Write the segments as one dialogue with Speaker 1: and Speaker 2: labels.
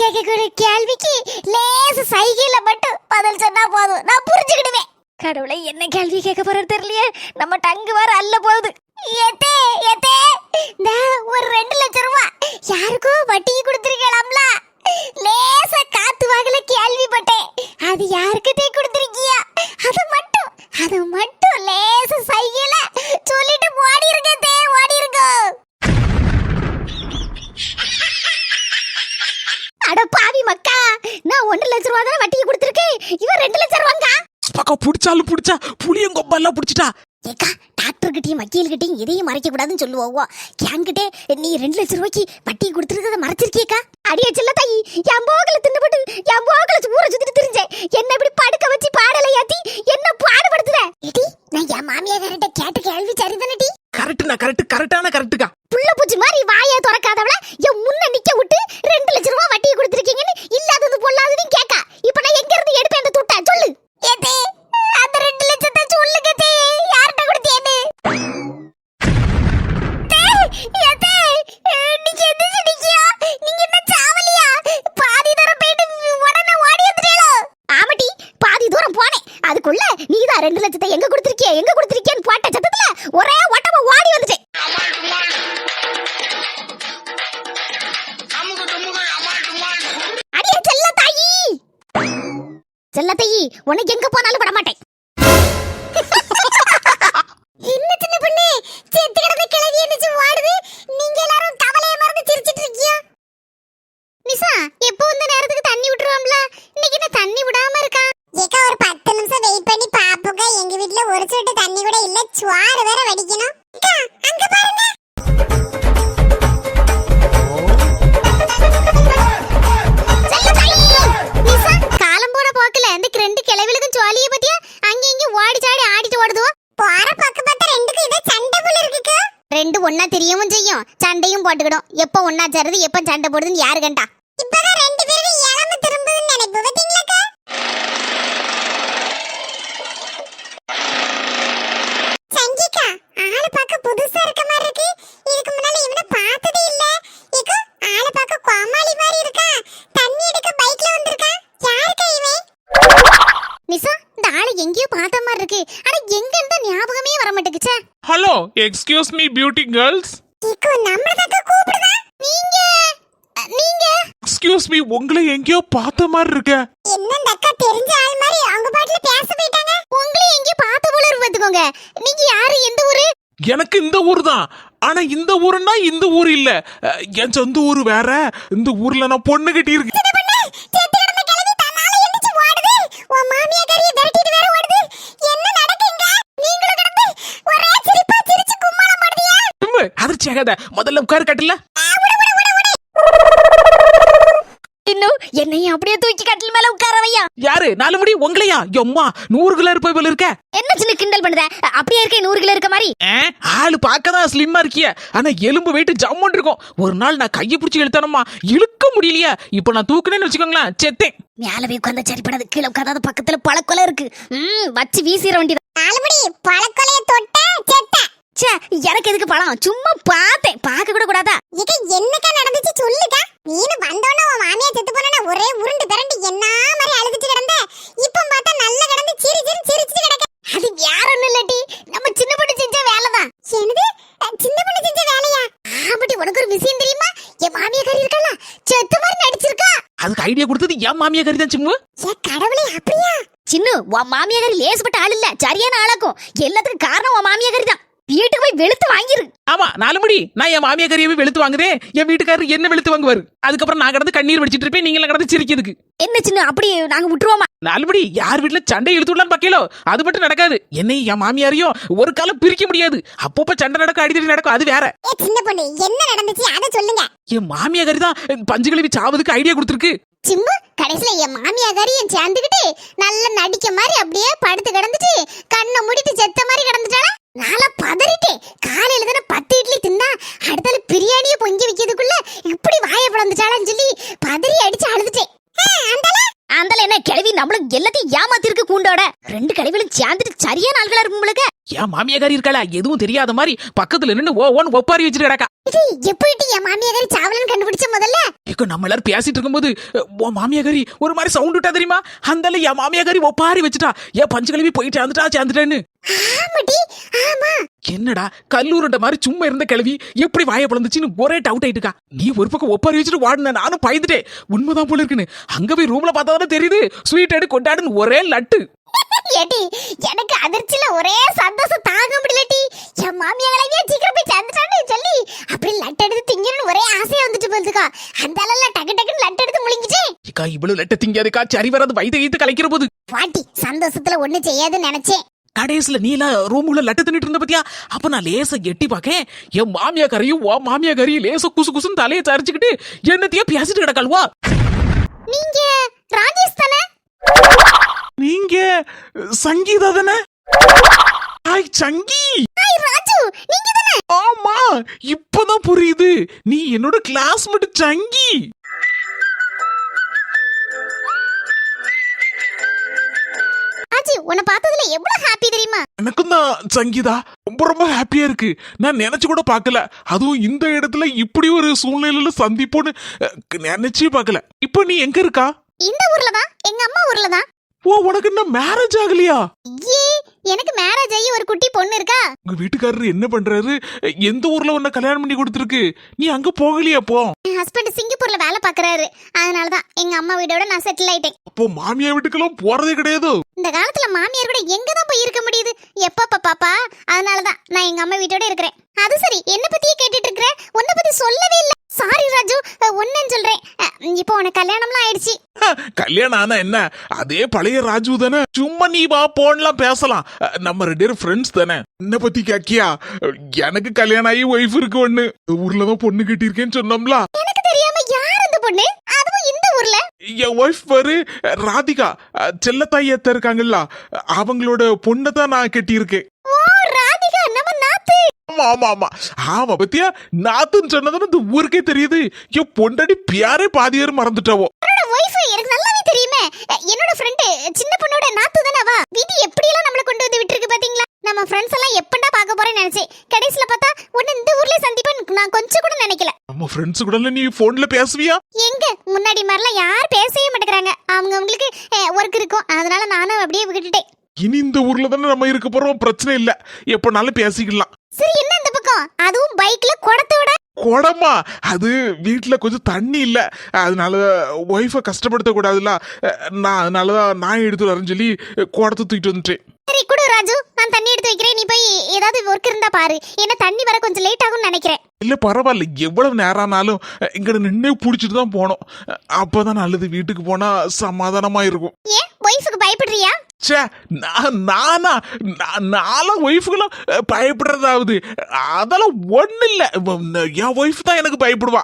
Speaker 1: கேட்கக்கூடிய கேள்விக்கு லேச சைகையில மட்டும் பதில் சொன்னா போதும். நான் புரிஞ்சுக்கிடுவேன். கடவுளை என்ன கேள்வி கேட்க போறது தெரியலையே. நம்ம டங்கு வர அல்ல போகுது. ஏத்தே ஏத்தே இந்த ஒரு ரெண்டு லட்சம் ரூபாய் யாருக்கோ வட்டிக்கு கொடுத்துருக்கலாம்ல. லேச காத்து வாகல கேள்விப்பட்டேன். அது யாருக்கு தே கொடுத்துருக்கியா அது மட்டும் அது மட்டும் லேச சைகையில சொல்லிட்டு ஓடி இருக்க தே ஓடி இருக்க அட பாவி மக்கா நான் ஒன்றரை லட்சம் ரூபா தானே வட்டிக்கு கொடுத்துருக்கேன் இவன் ரெண்டு லட்சம் ரூபாங்க
Speaker 2: பக்கம் புடிச்சாலும் புடிச்சா புளியங்கொம்பெல்லாம் புடிச்சிட்டா.
Speaker 1: ஏக்கா டாக்டர் கிட்டயும் வக்கீல் கிட்டயும் எதையும் மறைக்க கூடாதுன்னு சொல்லுவோவோ. என்கிட்ட நீ ரெண்டு லட்சம் ரூபாய்க்கு வட்டி கொடுத்துருக்கத மறைச்சிருக்கியக்கா? அடிய செல்ல தாயி என் போகல தின்னுபட்டு என் போகல ஊரை சுத்திட்டு திரிஞ்சேன். என்ன இப்படி படுக்க வச்சு பாடலை ஏத்தி என்ன பாடுபடுத்துற? ஏடி நான் என் மாமியார்கிட்ட கேட்ட கேள்வி சரிதானடி
Speaker 2: கரெக்டுண்ணா கரெக்ட் கரெக்டான கரெக்டுக்கா
Speaker 1: புள்ள பூச்சி மாதிரி வாயை திறக்காதவள என் முன்ன நிக்க விட்டு ரெண்டு லட்சம் ரூபாய் வட்டியை கொடுத்துருக்கீங்கன்னு இல்லாதது பொல்லாததையும் ஒரே ஓட்டமா ஓடி அடியே செல்ல தாயி செல்ல தாயி உனக்கு எங்க போனாலும் விட மாட்டேன் என்ன சின்ன பொண்ணு? செத்து கிடந்த கிளவி என்னச்சு ஓடுது. நீங்க எல்லாரும் கவலைய மறந்து சிரிச்சிட்டு இருக்கியா நிசா எப்போ இந்த நேரத்துக்கு தண்ணி விட்டுருவோம்ல? இன்னைக்கு என்ன தண்ணி விடாம இருக்கா?
Speaker 3: ஏக்கா ஒரு பத்து நிமிஷம் வெயிட் பண்ணி பாப்புங்க எங்க வீட்ல ஒரு சொட்டு தண்ணி கூட இல்ல சுவாறு வேற வடிக்கணும். அங்க பாருங்க.
Speaker 1: காலம் போன போக்குல இந்த ரெண்டு கிளவிகளுக்கும் சுவாலிய பத்தியா? அங்க இங்க ஓடி சாடி ஆடிட்டு ஓடுதுவோ.
Speaker 3: போற பக்கம் பார்த்தா ரெண்டுக்கும் இதோ சண்டை போல இருக்குக்கா
Speaker 1: ரெண்டு ஒண்ணா தெரியவும் செய்யும். சண்டையும் போட்டுக்கிடும். எப்ப ஒண்ணா சேருது எப்ப சண்டை போடுதுன்னு யாரு கண்டா?
Speaker 3: இப்பதான் ரெண்டு பேரும் இளம திரும்புதுன்னு நினைப்பு. பாத்தீங்களாக்கா சங்கிக்கா ஆளு பார்க்க புதுசா இருக்க மாதிரி இருக்கு. இதுக்கு முன்னால இவனை பார்த்ததே இல்ல. ஏக்கா ஆளு பார்க்க கோமாளி மாதிரி இருக்கா? தண்ணி எடுக்க பைக்ல வந்திருக்கா? யாருக்கா இவன்?
Speaker 1: நிசா இந்த ஆளை எங்கேயோ பார்த்த மாதிரி இருக்கு. ஆனா எங்க இருந்தா ஞாபகமே வர மாட்டேங்குச்சே.
Speaker 2: Hello excuse me beauty girls
Speaker 3: ஏக்கோ நம்மளதாக்கா கூப்பிடுதா?
Speaker 1: நீங்க? நீங்க?
Speaker 2: எக்ஸ்கியூஸ் மீ உங்களை எங்கேயோ பார்த்த மாதிரி இருக்க.
Speaker 3: என்ன தெரிஞ்ச ஆள் மாதிரி அவங்க பாட்டுல பேச போயிட்டாங்க
Speaker 1: உங்களையும் எங்கேயோ பார்த்த போல இருக்கு பாத்துக்கோங்க நீங்க யாரு எந்த ஊரு
Speaker 2: எனக்கு இந்த ஊர் தான். ஆனா இந்த ஊருன்னா இந்த ஊர் இல்ல. என் சொந்த ஊர் வேற. இந்த ஊர்ல நான் பொண்ணு கட்டி இருக்கு
Speaker 3: செத்து கிடந்த கிழவி தன்னால எந்திரிச்சு ஓடுது உன் மாமியாக்காரிய விரட்டிட்டு வேற ஓடுது என்ன நடக்குங்க நீங்களும் கிடந்து ஒரே சிரிப்பா சிரிச்சு கும்மாளம் போடுதியா
Speaker 2: அதிர்ச்சி ஆகாத முதல்ல உட்காரு கட்டில
Speaker 1: இன்னும் என்னையும் அப்படியே தூக்கி கட்டில் மேல உட்கார வையா?
Speaker 2: யாரு? நாலு முடி உங்களையா? எம்மா நூறு கிலோ இருப்ப போல இருக்க.
Speaker 1: என்ன சின்ன கிண்டல் பண்ணுத? அப்படியே இருக்க நூறு கிலோ இருக்க மாதிரி.
Speaker 2: ஆளு பார்க்கதான் ஸ்லிம்மா இருக்கிய. ஆனா எலும்பு வெயிட் ஜம்முன் இருக்கும். ஒரு நாள் நான் கையை பிடிச்சி இழுத்தனமா இழுக்க முடியலையா. இப்போ நான் தூக்குனேன்னு வச்சுக்கோங்களேன் செத்தேன்.
Speaker 1: மேல போய் உட்கார்ந்தா சரிப்படாது கீழே உட்கார்ந்தாத பக்கத்துல பழக்கொலை இருக்கு. ம் வச்சு வீசிட வேண்டியது
Speaker 3: நாலுபடி பழக்கொலைய தொட்ட செத்த.
Speaker 1: ச்சே எனக்கு எதுக்கு பழம்? சும்மா பார்த்தேன். பார்க்க கூட கூடாதா?
Speaker 3: இக்க என்னக்கா நடந்துச்சு? சொல்லுக்கா. நீனு வந்தோன்னே உன் மாமியா செத்து போனா ஒரே உருண்டு பிறண்டு என்ன மாதிரி அழுதுட்டு கிடந்த? இப்ப பார்த்தா நல்லா கிடந்து சிரி சிரி சிரிச்சிட்டு கிடக்க.
Speaker 1: அது வேற ஒண்ணும் இல்லட்டி நம்ம சின்ன பொண்ணு செஞ்ச வேலைதான்.
Speaker 3: என்னது? அஹ், சின்ன பொண்ணு செஞ்ச வேலையா?
Speaker 1: ஆமாட்டி உனக்கு ஒரு விஷயம் தெரியுமா? என் மாமியாக்காரி இருக்கல செத்த மாதிரி நடிச்சிருக்கா.
Speaker 2: அதுக்கு ஐடியா கொடுத்தது என் மாமியா கறி தான் சிம்மு
Speaker 3: ஏ கடவுளே அப்படியா?
Speaker 1: சின்ன உன் மாமியாக்காரி லேசுப்பட்ட ஆள் இல்ல. சரியான ஆளாக்கும். எல்லாத்துக்கும் காரணம் உன் மாமியாக்காரி தான். வீட்டுக்கு போய் வெளுத்து வாங்கிரு.
Speaker 2: ஆமா நாலு முடி. நான் என் மாமியா கறியவே வெளுத்து வாங்குறேன் என் வீட்டுக்காரர் என்ன வெளுத்து வாங்குவாரு. அதுக்கப்புறம் நான் கடந்து கண்ணீர் வடிச்சிட்டு இருப்பேன். நீங்களும் கடந்து சிரிக்கிறதுக்கு.
Speaker 1: என்ன சின்ன அப்படி நாங்க விட்டுருவோமா?
Speaker 2: நாலுபடி யார் வீட்டுல சண்டை இழுத்து விடலான்னு பாக்கலோ அது மட்டும் நடக்காது. என்னை என் மாமியாரையும் ஒரு காலம் பிரிக்க முடியாது. அப்பப்ப சண்டை நடக்கும் அடிதடி நடக்கும் அது வேற.
Speaker 3: ஏ சின்ன பொண்ணு என்ன நடந்துச்சு? அதை சொல்லுங்க.
Speaker 2: என் மாமியா கறி தான் பஞ்சு கிழவி சாவதுக்கு ஐடியா கொடுத்துருக்கு.
Speaker 1: சிம்பு கடைசியில என் மாமியாக்காரியும் சேர்ந்துக்கிட்டு நல்ல நடிக்க மாதிரி அப்படியே படுத்து கிடந்துட்டு கண்ணை மூடிட்டு செத்த மாதிரி கிடந்துட்டாளா நாளா பதறிட்டேன் காலையில தானே பத்து இட்லி தின்னா அடுத்தால பிரியாணியை பொங்கி வைக்கிறதுக்குள்ள இப்படி வாயை பிளந்துட்டாளான்னு சொல்லி பதறி அடிச்சு அழுதுட்டேன் அந்தல என்ன கிழவி நம்மளும் எல்லாத்தையும் ஏமாத்திருக்கு கூண்டோட ரெண்டு கடைகளும் சேர்ந்துட்டு சரியான ஆள்களா இருக்கும் உங்களுக்கு
Speaker 2: என் மாமியா கறி இருக்காளா? எதுவும் தெரியாத மாதிரி பக்கத்துல நின்னு ஓ ஓன்னு ஒப்பாரி வச்சுட்டு கிடக்கா.
Speaker 1: எப்படி என் மாமியாக்காரி சாவலன்னு கண்டுபிடிச்ச முதல்ல?
Speaker 2: இக்க நம்ம எல்லாரும் பேசிட்டு இருக்கும்போது உன் மாமியாக்காரி ஒரு மாதிரி சவுண்ட் விட்டா தெரியுமா? அந்தால என் மாமியாக்காரி ஒப்பாரி வச்சுட்டா. ஏன் பஞ்சு கழுவி போய் சேர்ந்துட்டா சேர்ந்துட்டேன்னு. என்னடா கல்லூரண்ட மாதிரி சும்மா இருந்த கிழவி எப்படி வாய பிளந்துச்சுன்னு ஒரே டவுட் ஆயிட்டுக்கா. நீ ஒரு பக்கம் ஒப்பாரி வச்சுட்டு வாடின நானும் பயந்துட்டேன். உண்மைதான் போல இருக்குன்னு. அங்க போய் ரூம்ல பார்த்தா தெரியுது. ஸ்வீட் எடு கொண்டாடுன்னு ஒரே லட்டு.
Speaker 1: ஏட்டி எனக்கு அதிர்ச்சியில ஒரே சந்தோஷம் தாங்க முடியலட்டி என் மாமியாங்களையே சீக்கிரம் போய் சேர்ந்துட்டான்னு சொல்லி அப்படி லட்டு எடுத்து திங்கணும்னு ஒரே ஆசையா வந்துட்டு போகுதுக்கா அந்த அளவுல டக்கு டக்குன்னு லட்டு எடுத்து
Speaker 2: இக்கா இவ்வளவு லட்ட திங்காதுக்கா சரி வராது வயிற்று ஈத்து கலைக்கிற போது.
Speaker 1: பாட்டி சந்தோஷத்துல ஒண்ணு செய்யாதுன்னு நினைச்சேன்.
Speaker 2: கடைசியில நீல ரூமுள்ள லட்டு தின்னுட்டு இருந்த பத்தியா? அப்ப நான் லேச எட்டி பாக்கேன். என் மாமியா கரையும் வா மாமியா கரையும் லேச குசு குசுன்னு தலையை சரிச்சுக்கிட்டு என்னத்தையே பேசிட்டு கிடக்கல்வா
Speaker 1: நீங்க ராஜேஷ் தானே?
Speaker 2: நீங்க சங்கீதா தானே? ஹாய் சங்கி!
Speaker 1: ஹாய் ராஜு நீங்க தானே?
Speaker 2: ஆமா இப்பதான் புரியுது. நீ என்னோட கிளாஸ்மேட் சங்கி!
Speaker 1: உன்னை பார்த்ததுல எவ்வளவு ஹாப்பி தெரியுமா?
Speaker 4: எனக்கும் தான் சங்கீதா. ரொம்ப ரொம்ப ஹாப்பியா இருக்கு. நான் நினைச்சு கூட பார்க்கல. அதுவும் இந்த இடத்துல இப்படி ஒரு சூழ்நிலையில சந்திப்போன்னு நினைச்சே பார்க்கல. இப்போ நீ எங்க இருக்கா?
Speaker 1: இந்த ஊர்ல தான். எங்க அம்மா ஊர்ல தான்.
Speaker 4: ஓ உனக்கு இன்னும் மேரேஜ் ஆகலையா?
Speaker 1: ஏ எனக்கு மேரேஜ் ஆகி ஒரு குட்டி பொண்ணு இருக்கா?
Speaker 4: உங்க வீட்டுக்காரரு என்ன பண்றாரு? எந்த ஊர்ல உன்னை கல்யாணம் பண்ணி கொடுத்துருக்கு? நீ அங்க போகலையா அப்போ
Speaker 1: என் ஹஸ்பண்ட் சிங்கப்பூர்ல வேலை பாக்குறாரு அதனாலதான் எங்க அம்மா வீடோட நான் செட்டில் ஆயிட்டேன்.
Speaker 4: அப்போ மாமியா வீட்டுக்கெல்லாம் போறதே கிடையாது.
Speaker 1: இந்த காலத்துல மாமியார் கூட எங்க தான் போய் இருக்க முடியுது? எப்பப்பா பாப்பா? அதனாலதான் நான் எங்க அம்மா வீட்டோட இருக்கிறேன். அது சரி என்ன பத்தியே கேட்டுட்டு இருக்கிற? உன்னை பத்தி சொல்லவே இல்ல. சாரி ராஜு. ஒன்னு சொல்றேன். இப்போ உனக்கு கல்யாணம்லாம் ஆயிடுச்சு.
Speaker 4: கல்யாணம் ஆனா என்ன? அதே பழைய ராஜு தானே? சும்மா நீ வா போன்லாம் பேசலாம். நம்ம ரெண்டு பேரும் ஃப்ரெண்ட்ஸ் தானே? என்ன பத்தி கேக்கியா? எனக்கு கல்யாணம் ஆகி ஒய்ஃப் இருக்கு ஒண்ணு. ஊர்ல தான் பொண்ணு கட்டியிருக்கேன்னு சொன்னோம்ல.
Speaker 1: எனக்கு தெரியாம யார் அந்த பொண்ணு? அதுவும் இந்த ஊர்ல.
Speaker 4: என் ஒய்ஃப் பாரு ராதிகா. செல்லத்தாயி அத்தை இருக்காங்கல்ல. அவங்களோட பொண்ணை தான் நான் கட்டியிருக்கேன்
Speaker 1: ஓ ராதிகா நம்ம நாத்து
Speaker 4: ஆமா ஆமா ஆமா. ஆமா பத்தியா? நாத்துன்னு சொன்னதுன்னு இந்த ஊருக்கே தெரியுது. என் பொண்டாடி பியாரே பாதி பேர் மறந்துட்டாவோ.
Speaker 1: என்னோட ஒய்ஃப் எனக்கு நல்லாவே தெரியுமே. என்னோட ஃப்ரெண்டு சின்ன பொண்ணோட நாத்து தானே அவ? விதி எப்படி எல்லாம் நம்மள கொண்டு வந்து விட்டுருக்கு பாத்தீங்களா? நம்ம ஃப்ரெண்ட்ஸ் எல்லாம் எப்படா பார்க்க போறேன்னு நினைச்சேன். கடைசில பார்த்தா உன்னை இந்த ஊர்ல சந்திப்பேன்னு நான் கொஞ்சம் கூட நினைக்கல.
Speaker 4: நம்ம ஃப்ரெண்ட்ஸ் கூட நீ போன்ல பேசுவியா?
Speaker 1: எங்க? முன்னாடி மாதிரிலாம் யார் பேசவே மாட்டேங்கிறாங்க. அவங்க அவங்களுக்கு ஒர்க் இருக்கும். அதனால நானும் அப்படியே விட்டுட்டேன்.
Speaker 4: இனி இந்த ஊர்ல தானே நம்ம இருக்க போறோம். பிரச்சனை இல்ல. எப்பனாலும் பேசிக்கலாம்.
Speaker 1: சரி என்ன இந்த பக்கம்? அதுவும் பைக்ல குடத்தை விட?
Speaker 4: குடமா? அது வீட்டுல கொஞ்சம் தண்ணி இல்ல. அதனால ஒய்ஃபை கஷ்டப்படுத்த கூடாதுல்ல அஹ், நான் அதனாலதான் நான் எடுத்து வரேன்னு சொல்லி குடத்தை தூக்கிட்டு வந்துட்டேன்.
Speaker 1: சரி குடு. ராஜு நான் தண்ணி எடுத்து வைக்கிறேன். நீ போய் ஏதாவது ஒர்க் இருந்தா பாரு. என்ன தண்ணி வர கொஞ்சம் லேட் ஆகும்னு நினைக்கிறேன்.
Speaker 4: இல்ல பரவாயில்ல. எவ்வளவு நேரம் ஆனாலும் இங்க நின்னே புடிச்சிட்டு தான் போனோம். அப்பதான் நல்லது வீட்டுக்கு போனா சமாதானமா இருக்கும்.
Speaker 1: ஏன்? ஒய்ஃபுக்கு பயப்படுறியா?
Speaker 4: ச்சே நான் நானா? நான் நான்லாம் ஒய்ஃபுக்கெல்லாம் பயப்படுறதாவது? அதெல்லாம் ஒண்ணு இல்ல. என் ஒய்ஃப் தான் எனக்கு பயப்படுவா.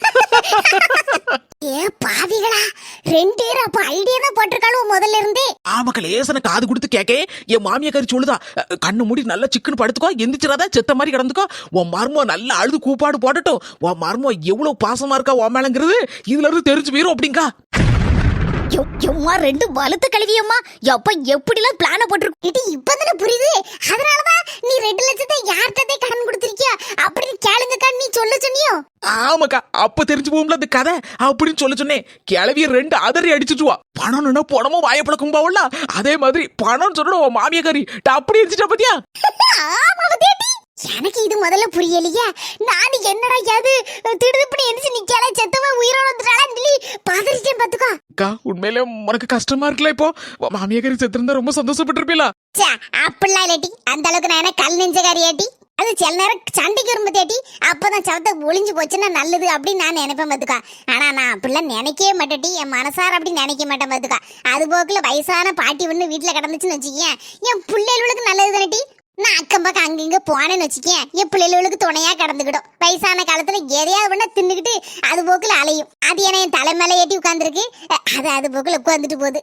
Speaker 1: ஏ பாவிகளா? ரெண்டு அப்ப ஐடியா தான் போட்டிருக்காளுவோ முதல்ல இருந்தே.
Speaker 2: ஆமாக்க லேசன காது கொடுத்து கேட்க என் மாமியாக்காரி சொல்லுதா? கண்ணு மூடி நல்லா சிக்கன் படுத்துக்கோ எந்திரிச்சிடாதா செத்த மாதிரி கிடந்துக்கோ. உன் மர்மம் நல்லா அழுது கூப்பாடு போடட்டும். உன் மர்மம் எவ்வளோ பாசமாக இருக்கா உன் மேலங்கிறது? இதுல இருந்து தெரிஞ்சு போயிடும் அப்படிங்கா.
Speaker 1: எம்மா ரெண்டு வலுத்து கழுவியம்மா. எப்ப எப்படிலாம் பிளான போட்டிருக்கு இது இப்பதானே புரியுது? அதனாலதான் நீ ரெண்டு லட்சத்தை யார்கிட்ட கடன் கொடுத்திருக்கியா? அப்படின்னு கேளுங்கக்கா நீ சொல்ல சொன்னியோ?
Speaker 2: ஆமாக்கா அப்ப தெரிஞ்சு போகும்ல அந்த கதை. அப்படின்னு சொல்ல சொன்னேன். கிளவிய ரெண்டு அதறி அடிச்சுட்டுவா பணம்னா பணமும் வாயப்பழக்கும் போவல அதே மாதிரி பணம் சொன்ன மாமியாக்காரி அப்படி இருந்துச்சா பாத்தியா?
Speaker 1: எனக்கு இது முதல்ல புரியலையா. நான் என்னடா யாது திடுதுப்படி எந்திரிச்சு நிக்கல செத்தவ உயிரோட வந்துட்டாளான்னு சொல்லி பதறிட்டேன் பாத்துக்கோ
Speaker 2: அக்கா உண்மையிலே உனக்கு கஷ்டமா இருக்குல்ல இப்போ? உன் மாமியாக்காரி செத்துருந்தா ரொம்ப சந்தோஷப்பட்டிருப்பீங்களா
Speaker 1: ச்சே, அப்படிலாம் இல்லட்டி அந்த அளவுக்கு நான் என்ன கல் நெஞ்சக்காரியாட்டி அது சில நேரம் சண்டைக்கு வரும்ப தேட்டி அப்பதான் சவத்தை ஒளிஞ்சு போச்சுன்னா நல்லது அப்படின்னு நான் நினைப்பேன் பாத்துக்கா ஆனா நான் அப்படிலாம் நினைக்கவே மாட்டேட்டி என் மனசார அப்படி நினைக்க மாட்டேன் பாத்துக்கா அது போக்குல வயசான பாட்டி ஒண்ணு வீட்டுல கிடந்துச்சுன்னு வச்சுக்கேன் என் பிள்ளைகளுக்கு நல்லது தானட்டி நான் அக்கம் பக்கம் அங்கங்க போனேன்னு வச்சுக்கேன். என் பிள்ளைகளுக்கு துணையா கடந்துக்கிடும். வயசான காலத்துல எதையாவது வேணா தின்னுக்கிட்டு அது போக்குல அலையும். அது ஏன்னா என் தலை மேல ஏட்டி உட்காந்துருக்கு அது அது போக்குல உட்காந்துட்டு போகுது.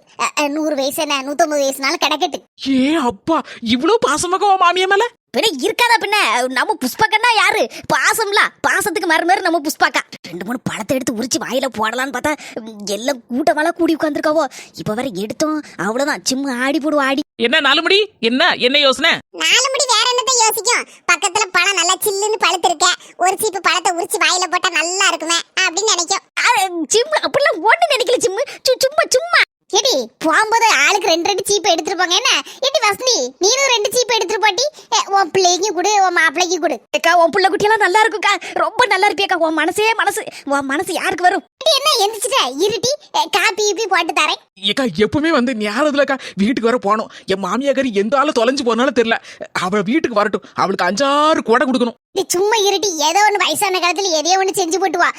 Speaker 1: நூறு வயசு என்ன நூத்தம்பது வயசுனாலும் கிடக்கட்டு.
Speaker 2: ஏ அப்பா இவ்வளவு பாசமாக மாமியா மேல?
Speaker 5: பின்ன இருக்காதா பின்ன? நம்ம புஷ்பக்கன்னா யாரு? பாசம்ல. பாசத்துக்கு மறுமாறு நம்ம புஷ்பாக்கா. ரெண்டு மூணு பழத்தை எடுத்து உரிச்சு வாயில போடலான்னு பார்த்தா எல்லாம் கூட்டமெல்லாம் கூடி உட்காந்துருக்காவோ இப்ப வர எடுத்தோம். அவ்வளவுதான். சிம்மு ஆடி போடுவோம் ஆடி.
Speaker 2: என்ன நாலு மணி என்ன என்ன யோசனை?
Speaker 3: நாலு முடி வேற என்னத்த யோசிக்கும்? பக்கத்துல பழம் நல்லா சில்லுன்னு பழுத்திருக்க. ஒரு சீப்பு பழத்தை உரிச்சு வாயில போட்டா நல்லா இருக்குமே அப்படின்னு நினைக்கும்.
Speaker 5: சிம்மு அப்படிலாம் ஒண்ணு நினைக்கல சிம்மு சு- சும்மா சும்மா
Speaker 1: ஏடி போகும்போது ஆளுக்கு ரெண்டு ரெண்டு சீப்பு எடுத்துட்டு போங்க என்ன? ஏடி வசந்தி நீனும் ரெண்டு சீப்பு எடுத்துட்டு போட்டி. உன் பிள்ளைக்கு கொடு உன் மாப்பிள்ளைக்கு கொடு.
Speaker 5: அக்கா உன் புள்ள குட்டியெல்லாம் நல்லா இருக்குக்கா. ரொம்ப நல்லா இருப்பியக்கா உன் மனசே மனசு உன் மனசு யாருக்கு வரும்?
Speaker 1: என்ன எந்திரிச்சிட்ட? இருட்டி காப்பி ஈப்பி போட்டு தரேன்.
Speaker 2: ஏக்கா எப்பவுமே வந்து ஞாபகத்துலக்கா வீட்டுக்கு வர போனோம். என் மாமியாக்காரி எந்த ஆளும் தொலைஞ்சு போனாலும் தெரியல. அவள் வீட்டுக்கு வரட்டும். அவளுக்கு அஞ்சாறு கொடை கொடுக்கணும்.
Speaker 1: நீ சும்மா இருட்டி ஏதோ ஒன்று வயசான காலத்தில் எதையோ ஒன்று செஞ்சு போட்டுவா.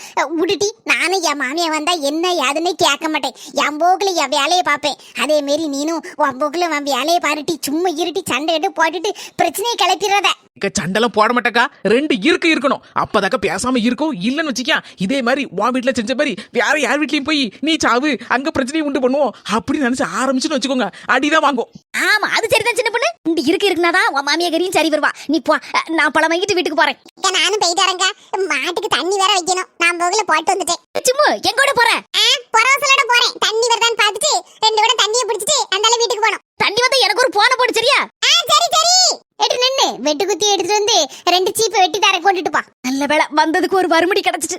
Speaker 1: விடுட்டி நானும் என் மாமியா வந்தா என்ன யாதுன்னு கேட்க மாட்டேன். என் போக்கில் என் வேலையை பார்ப்பேன். அதே மாரி நீனும் உன் போக்கில் உன் வேலையை பாருட்டி சும்மா இருட்டி சண்டை எடுத்து போட்டுட்டு பிரச்சனையை கிளப்பிடுறத.
Speaker 2: சண்டெல்லாம் போட மாட்டேக்கா. ரெண்டு இருக்கு இருக்கணும். அப்பதாக்கா பேசாம இருக்கும். இல்லைன்னு வச்சுக்கியா இதே மாதிரி உன் வீட்டுல செஞ்ச மாதிரி வேற யார் வீட்லயும் போய் நீ சாவு அங்க பிரச்சனையை உண்டு பண்ணுவோம். அப்படின்னு நினைச்சு ஆரம்பிச்சுன்னு வச்சுக்கோங்க. அடிதான் வாங்கும்.
Speaker 5: ஆமா அது சரிதான் சின்ன பொண்ணு. இந்த இருக்கு இருக்குனாதான் உன் மாமியாரியும் சரி வருவா. நீ போ நான் பழம் வாங்கிட்டு வீட்டுக்கு போறேன்.
Speaker 3: நானும் போயிட்டு வரேங்க மாட்டுக்கு தண்ணி வேற வைக்கணும். நான் போகல போட்டு வந்துட்டேன்.
Speaker 5: சிம்மு எங்கூட போற?
Speaker 3: பரவசலோட போறேன். தண்ணி வருதான்னு பார்த்துட்டு ரெண்டு விட தண்ணியை பிடிச்சிட்டு அந்தால வீட்டுக்கு போகணும்.
Speaker 5: தண்ணி வந்து எனக்கு ஒரு போன போடு சரியா?
Speaker 1: எட்டு வெட்டு குத்தி எடுத்துட்டு வந்து ரெண்டு சீப்பை வெட்டி தர கொண்டுட்டுப்பா
Speaker 5: நல்ல வேலை வந்ததுக்கு ஒரு வறுமடி கிடைச்சிட்டு.